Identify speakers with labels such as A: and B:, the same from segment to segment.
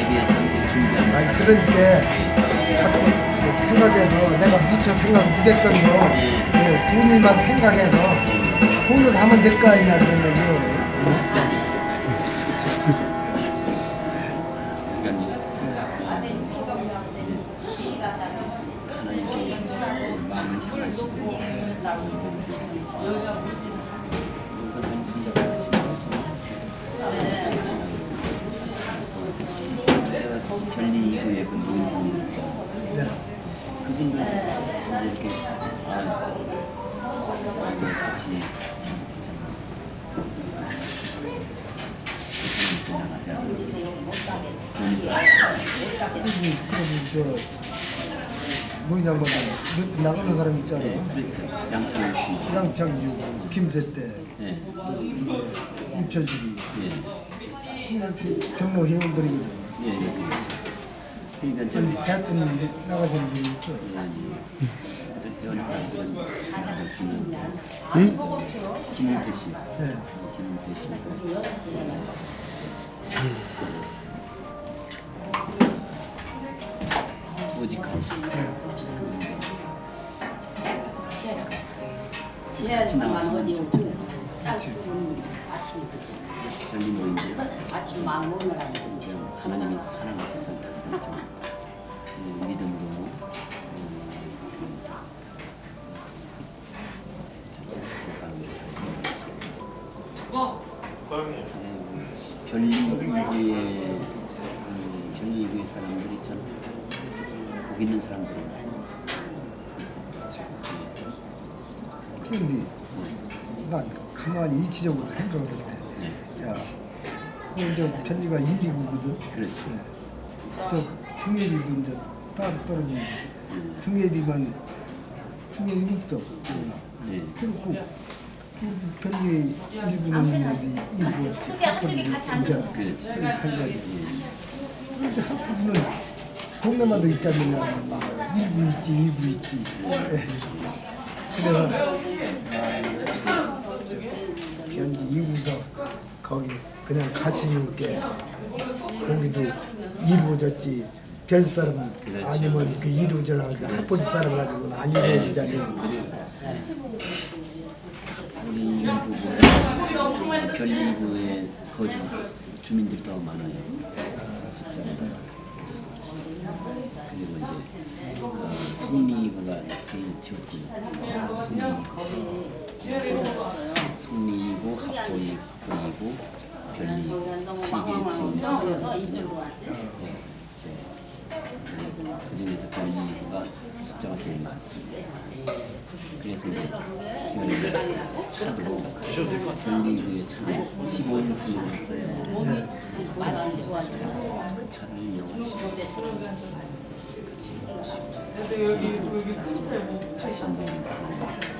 A: 아니 그러니까 자꾸 생각해서 내가 미처 생각 못했던 거. 예, 좋은 일만 생각해서 공부 하면 될 거 아니냐 얘기.
B: 그러니까 하나님께 마음을 향하시 고 하나님 생각을 하시는 것은 결리 이후에 그 노인분.
A: 네.
B: 그분들 이제 이렇게 아, 같이 나가자.
A: 그리고 저 뭐냐면 몇 나가는 사람 있잖아
B: 네, 그렇죠. 양창을 씨.
A: 양창주 김세대
B: 네,
A: 우처지기
B: 예,
A: 경로 회원들이거든
B: 예, 예. 그러니까 좀
A: 대학원 나가신 분이 있죠.
B: 회원님들은 나가시는 김일태 씨,
A: 네.
B: 김일태 씨. 오직한 씨.
C: 지혜만 어제 오죠. 딱 죽은 아침에 듣죠.
B: 결리 모임들.
C: 아침 막 먹느라고 듣죠.
B: 좀 하나님이 사랑하셔서 그렇죠. 예, 믿음으로 음, 저렇게 가는 살 별리구의 음, 사람들이 참복 있는 사람들이에요.
A: 그런데 난 가만히 이치적으로 생각을 할때
B: 네,
A: 야, 그저 전리가 이지구거든.
B: 그렇죠.
A: 저 중예리도 이제 따로 떨어지는 중예리만 중예리
B: 네,
A: 그렇고 별리 일부는 이제 일부
D: 저기 한쪽에 같이 앉으세요.
B: 그렇죠.
A: 한 가지. 근데 한국은 동네마다 있잖아요. 일부 있지, 일부 있지. 예. 그래서 아, 저 현지 이구석 거기 그냥 가시는 게 거기도 이루어졌지. 별 사람
B: 그렇죠.
A: 아니면 그 이루어져라 학벌 사람 가지고는 안 이루어지잖아요.
B: 우리 이구보다 별리구의 거주 주민들이 더 많아요. 그리고 이제 어, 성리구가 제일 지었고 성리구, 성리구, 합보이, 그리고 별리 세개
C: 이쪽으로 왔지.
B: 그 중에서 별리구가 숫자가 제일 많습니다. 그래서 이제 기원이 차도 별리구의 차를 15인승을 했어요. 그 차를 이용하시고 사신 분입니다.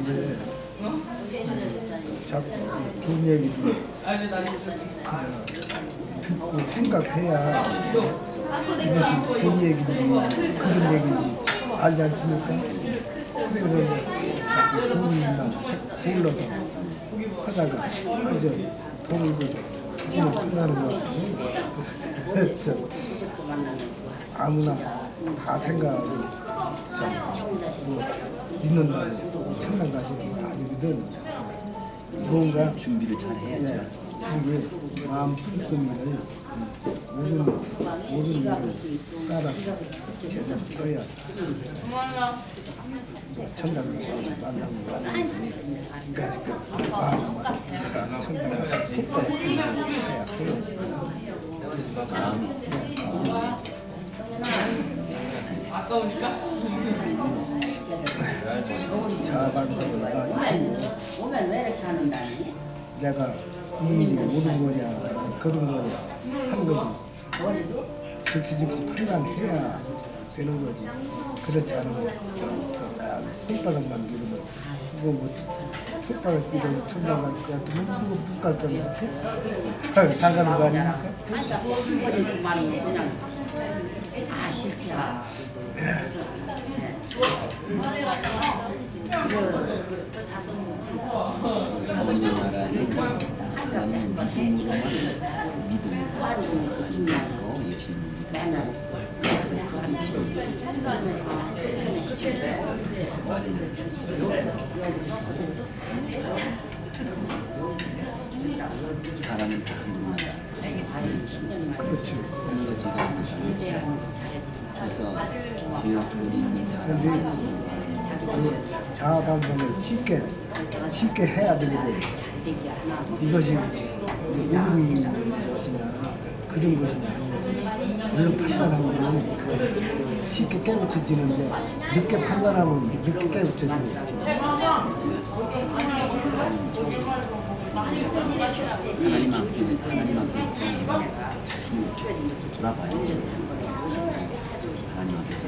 A: 이제 자꾸 좋은 얘기도 이제 듣고 생각해야 이것이 좋은 얘기인지 그런 얘기인지 알지 않습니까? 그래서 이제 자꾸 좋은 일만 골라서 하다가 이제 돈을 벌 고 돈을 끝나는 것 같아요. 저 아무나 다 생각하고 저뭐 믿는다고 천당 가시는 건 아니거든. 뭔가?
B: 준비를 잘 해야죠.
A: 예, 이게 마음 씀씀이를 모든 모든 일을 따라 제대로 써야 천당 만나고 가는 그러니까? 마음 천당 가서 속도해야 해요.
B: 마음이
C: 왜 이렇게 하는다니?
A: 내가 이 일이 옳은 거냐 그런 거냐 하는 거지. 즉시 즉시 판단해야 되는 거지. 그렇지 않으면 손바닥만 기르면 그거 뭐 손바닥 기르면 천당 갈것 같으면 그거 못갈 거니까 다 가는 거 아닙니까?
C: 한그 말은 그냥 아, 싫대 야.
B: 아버님의 나라는 하나님 믿음과 믿음
C: 하루 거짓말
B: 고 예수님
C: 맨날 그 하는 그러면서 그런 시키고
B: 말을 사람은 다 한국나라
C: 아유 10년
A: 그렇죠.
B: 그래서 지금 이. 그래서 하나님이
A: 근데
B: 사람을
A: 그 자- 자아방송을 쉽게 쉽게 해야
C: 하나
A: 이것이 믿음 것이냐 그런 것이냐 얼른 판단하면 쉽게 깨우쳐지는데 늦게 판단하면 늦게 깨우쳐지는.
B: 하나님 앞에 하나님 앞에 있어 자신을 돌아봐야죠 하나님 앞에서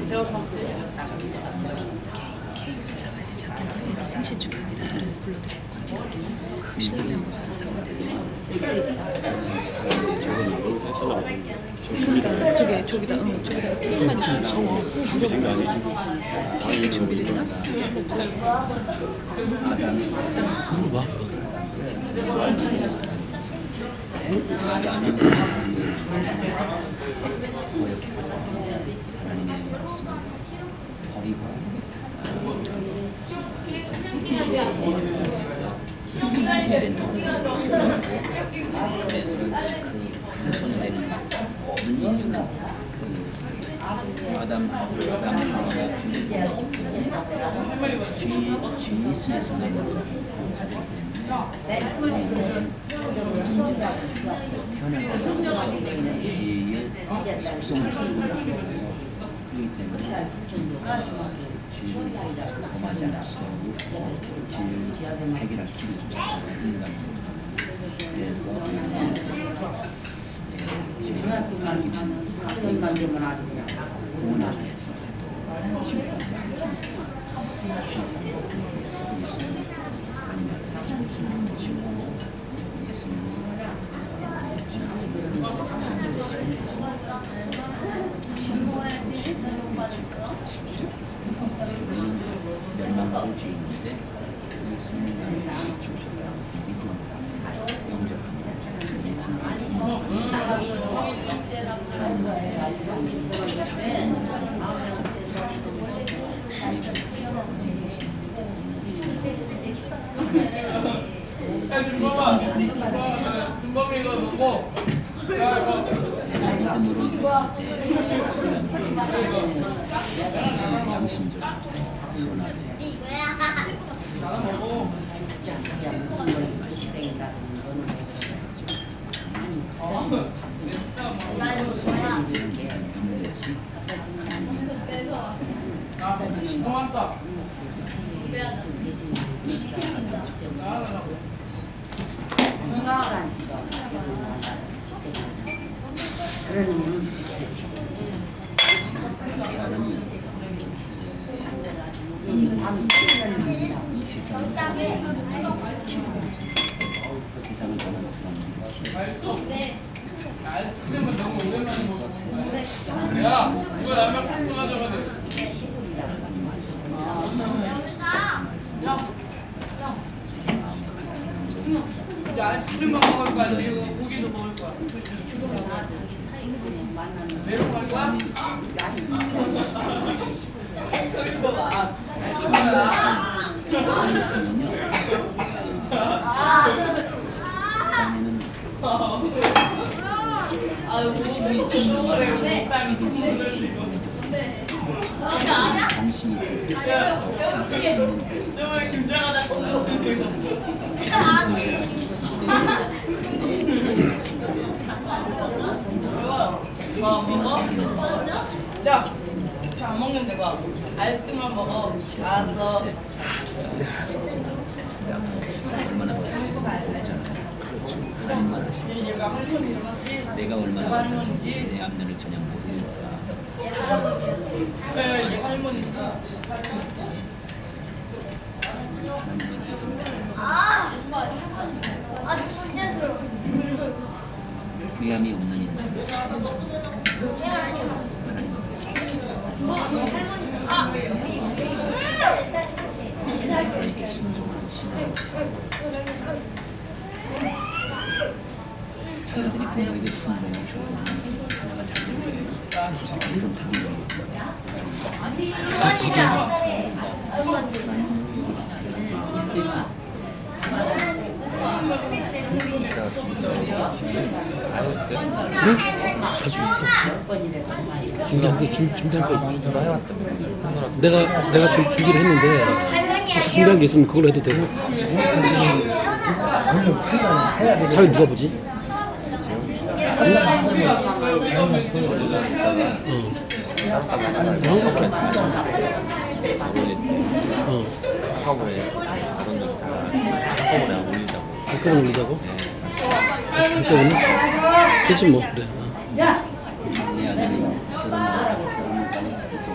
D: 사와야 되지 않겠어? 얘도 생신 축하합니다. 그래서 불러드리고 건드리고 신랑이랑 같이 사와야 되는데 이렇게 있어. 그러니까 저게 저기다 응 저기다 케이크만 좀. 준비된 거 아니야? 케이크 준비됐나?
B: 물어봐 뭐 이렇게 하나님의 말씀을 버리고 아담 아담 하와가 죄 죄수에서 나온 자들이기 때문에 태어날 때부터 죄의 속성을 가지고 그렇기 때문에 죄를 범하지 없고 죄를 해결할 길이 없어요 인간으로서 그래서 예, 죄를
C: 그것만 되면 아주 그냥
B: 구원하기 위해서 지금까지 않기 위해서 죄사를 얻기 위해서 예수님 하나님 아들 예수님을 모시고 예수님이 멸망받 을 죄인인데 예수님이 나를 주셨다는 것을 믿음 영접합니다. 예수님이 같이 양심적으로 선하게
C: 자 사자 무슨 걸 말씀드린다는 거는 아니
B: 선하게 믿는 것이
C: 예수님 예수가 가장 직접 시간 그러면 그렇지.
B: 사람이
C: 이밤 치는
B: 이 세상을 살아가는 기회가 있습니다. 세상을 떠나는 어떤
E: 야, 아이스크림만 먹을 거야. 너 이거 고기도 먹을 거야. 메론 갈 거야? 이거 봐.
B: 다음에는 열심히 정말 정신이 있을 때 생각할 수 있는
E: 너왜 김장하 자꾸 야, 안 먹는데 봐. 아이스크림만 먹어. 알았어.
B: 하나님만 하시고? 내가 얼마나 가사는지 내 앞면을 전혀 모르니까
E: 네, 얘 할머니지.
B: 하나님의 뜻입니다.
F: 아, 아 진짜 싫어.
B: 후회함이 없는 인생을.
F: 내가 아니야.
B: 자기들이 부모에게 쓰는 거는 결국 자녀가 자기들의 딸 수학 이름 당기고
G: 가지고 있어. 준비한 게 준, 준비한 거 있어. 내가 내가 준, 준비를 했는데 혹시 준비한 게 있으면 그걸로 해도 되고. 사회 누가 보지? 어.
H: 사업에 저런 거다 한꺼번에 안 올리자고
G: 한꺼번에 올리자고. 한꺼번에? 되지 뭐 그래. 어.
B: 결혼을 결혼을 빨리 시켜서